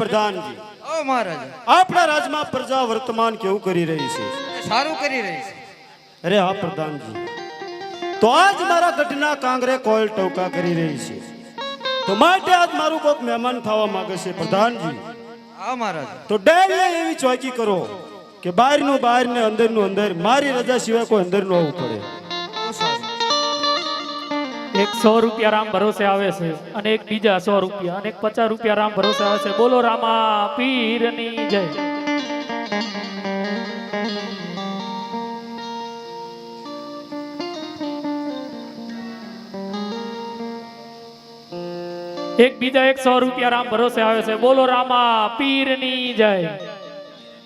પ્રધાનજી ઓ મહારાજ. આપણા રાજમાં પ્રજા વર્તમાન કેવું કરી રહી છે? સારું કરી રહી છે. અરે હા પ્રધાનજી તો આજ મારા ગઢના કાંગરે કોલ ટોકા કરી રહી છે. તો માટે આજ મારું કોક મહેમાન થવા માંગે છે પ્રધાનજી હા મહારાજ. તો ડેલી એવી ચોકી કરો કે બહારનું બહાર ને અંદરનું અંદર. મારી રજા સિવાય કોઈ અંદર ન આવવું પડે. એક સો રૂપિયા રામ ભરોસે આવે છે અને એક બીજા સો રૂપિયા અને એક પચાસ રૂપિયા રામ ભરોસે આવે છે. બોલો રામા, પીરની જય. એક બીજા એક સો રૂપિયા રામ ભરોસે આવે છે. બોલો રામા, પીરની જય.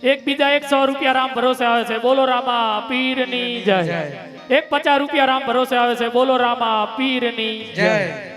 એક બીજા એક સો રૂપિયા રામ ભરોસે આવે છે. બોલો રામા, પીરની જય. એક પચાસ રૂપિયા રામ ભરોસે આવે છે. બોલો રામા પીરની. જય.